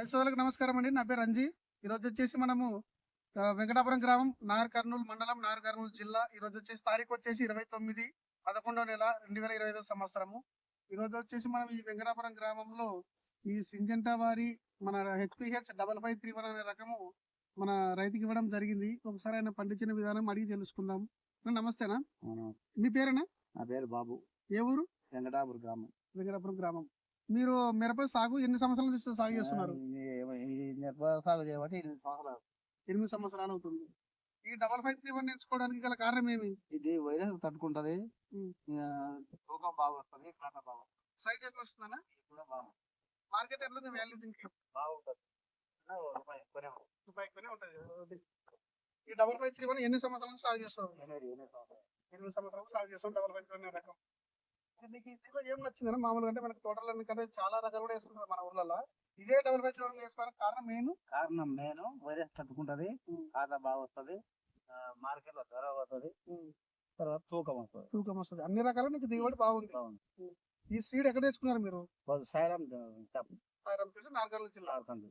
రైతు సోదరులకు నమస్కారం అండి. నా పేరు రంజీ. ఈ రోజు వచ్చేసి మనము వెంకటాపురం గ్రామం నాగర్ కర్నూలు మండలం నాగర్ కర్నూలు జిల్లా. ఈ రోజు వచ్చేసి తారీఖు వచ్చేసి ఇరవై తొమ్మిది పదకొండో నెల రెండు వేల ఇరవై ఐదో సంవత్సరము. ఈ రోజు వచ్చేసి మనం ఈ వెంకటాపురం గ్రామంలో ఈ సింజంటా వారి మన HPH double five three one అనే రకము మన రైతుకి ఇవ్వడం జరిగింది. ఒకసారి ఆయన పండించిన విధానం అడిగి తెలుసుకుందాం. నమస్తేనా? మీ పేరేనా? నా పేరు బాబు. ఏ ఊరు? వెంకటాపురం గ్రామం. వెంకటాపురం గ్రామం. మీరు మిరప సాగు ఎన్ని సంవత్సరాల నుంచి సాగు చేస్తున్నారు? మిరప సాగు చేయబట్టి ఎనిమిది సంవత్సరాలు. ఎనిమిది సంవత్సరాలు అవుతుంది. ఈ డబల్ ఫైవ్ త్రీ వన్ ఎంచుకోవడానికి గల కారణం ఏమి? ఇది వైరస్ తట్టుకుంటది. తూకం బాగా వస్తుంది కాట బాగా. సైజ్ ఎట్లా వస్తుందన్న? కూడా బాగా మార్కెట్ ఎట్లా ఉంది వాల్యూ దీనికి? బాగుంటది. రూపాయి ఎక్కువనే ఉంటుంది. ఈ డబల్ ఫైవ్ త్రీ వన్ ఎన్ని సంవత్సరాల సాగు చేస్తారు ఎనిమిది సంవత్సరాలు. సాగు చేస్తాం డబల్ ఫైవ్ త్రీ వన్ రకం. మీకు ఇందులో ఏం మామూలుగా అంటే మనకి తోటలన్నీ కదా చాలా రకాలు కూడా వేస్తుంటారు మన ఊర్లలో. ఇదే డబల్ త్రీ వన్ వేసుకోవడానికి కారణం మెయిన్? కారణం నేను వైరస్ తట్టుకుంటది. కాట బాగా వస్తుంది మార్కెట్లో ధర వస్తుంది తర్వాత తూకం వస్తుంది. తూకం వస్తుంది. అన్ని రకాలు నీకు దిగుబడి బాగుంది. బాగుంది. ఈ సీడ్ ఎక్కడ తెచ్చుకున్నారు మీరు? వాళ్ళు సైలం నాగర్కర్నూలు జిల్లా. ఆడుతుంది